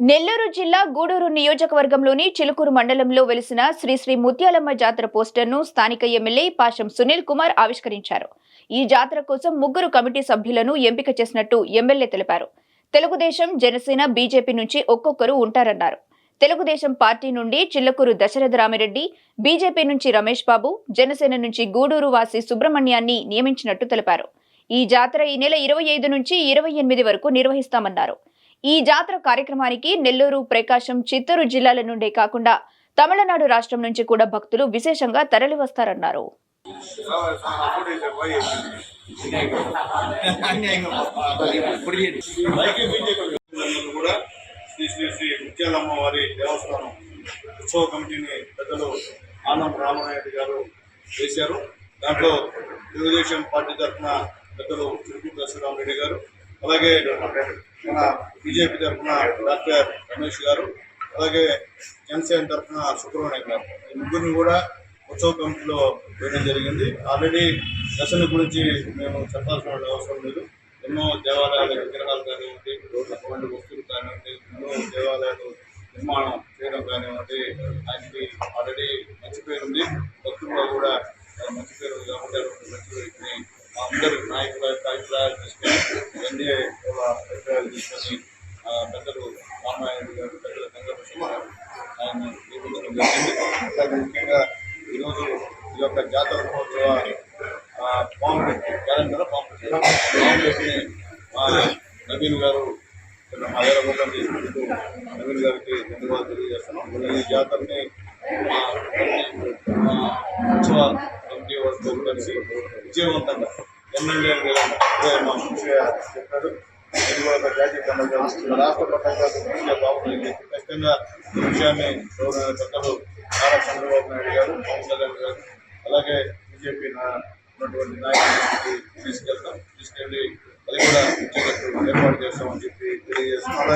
నెల్లూరు జిల్లా గూడూరు నియోజకవర్గంలోని చిలుకూరు మండలంలో వెలిసిన శ్రీ శ్రీ ముత్యాలమ్మ జాతర పోస్టర్ను స్థానిక ఎమ్మెల్యే పాషం సునీల్ కుమార్ ఆవిష్కరించారు. ఈ జాతర కోసం ముగ్గురు కమిటీ సభ్యులను ఎంపిక చేసినట్టు ఎమ్మెల్యే తెలిపారు. తెలుగుదేశం జనసేన బీజేపీ నుంచి ఒక్కొక్కరు ఉంటారన్నారు. తెలుగుదేశం పార్టీ నుండి చిల్లకూరు దశరథ రామిరెడ్డి బీజేపీ నుంచి రమేష్ బాబు జనసేన నుంచి గూడూరు వాసి సుబ్రహ్మణ్యాన్ని నియమించినట్టు తెలిపారు. ఈ జాతర ఈ నెల ఇరవై ఐదు నుంచి ఇరవై ఎనిమిది వరకు నిర్వహిస్తామన్నారు. ఈ జాతర కార్యక్రమానికి నెల్లూరు ప్రకాశం చిత్తూరు జిల్లాల నుండే కాకుండా తమిళనాడు రాష్ట్రం నుంచి కూడా భక్తులు విశేషంగా తరలివస్తారన్నారు. ఐక్య శ్రీ శ్రీ శ్రీ ముత్యాలమ్మ వారి దేవస్థానం ఉత్సవ కమిటీని పెద్దలు ఆనం రామనాయుడు గారు వేశారు దాంట్లో తెలుగుదేశం పార్టీ తరఫున పెద్దలు చిరుపూర్ దర్శరామరెడ్డి గారు అలాగే మన బీజేపీ తరఫున డాక్టర్ రమేష్ గారు అలాగే జనసేన తరఫున సుబ్రహ్మణ్యం గారు. ఈ ముగ్గురిని కూడా ఉత్సవ కమిటీలో వేయడం జరిగింది. ఆల్రెడీ దశల గురించి మేము చెప్పాల్సిన అవసరం లేదు. ఎన్నో దేవాలయాల విగ్రహాలు కానివ్వండి అటువంటి వస్తువులు కానివ్వండి ఎన్నో దేవాలయాలు నిర్మాణం చేయడం కానివ్వండి ఆయనకి ఆల్రెడీ మంచి పేరు ఉంది. భక్తుల్లో కూడా మంచి పేరు కాబట్టి మంచి వ్యక్తిని అందరి నాయకుల అభిప్రాయాలు తీసుకొని ఎన్డీఏ అభిప్రాయాలు తీసుకొని పెద్దలు రామాయణ గారు పెద్దల వెంకటకృష్ణ గారు ఆయన నియమించడం జరిగింది. అలాగే ముఖ్యంగా ఈరోజు ఈ యొక్క జాతర మహోత్సవ ఆ, పాంప్లెట్ క్యాలెండర్ పాంప్లెట్ పాంప్లెట్ని మా నవీన్ గారు ఇక్కడ మా ఏరగొండం తీసుకుంటూ నవీన్ గారికి ధన్యవాదాలు తెలియజేస్తున్నాం. ఈ జాతరని ఉత్సవ కమిటీ వరకు కలిసి విజయవంతంగా ఎమ్మెల్యే అదే ఇది కూడా ఒక జాతీయ పండుగ రాష్ట్ర పండుగ ముఖ్యంగా బాగుంటుంది. ఖచ్చితంగా ఈ విషయాన్ని గౌరవ పెద్దలు నారా చంద్రబాబు నాయుడు గారు పవన్ కళ్యాణ్ గారు అలాగే బీజేపీ ఉన్నటువంటి నాయకులకి తీసుకెళ్తాం. తీసుకెళ్ళి అది కూడా ఇచ్చేటట్టు ఏర్పాటు చేస్తామని చెప్పి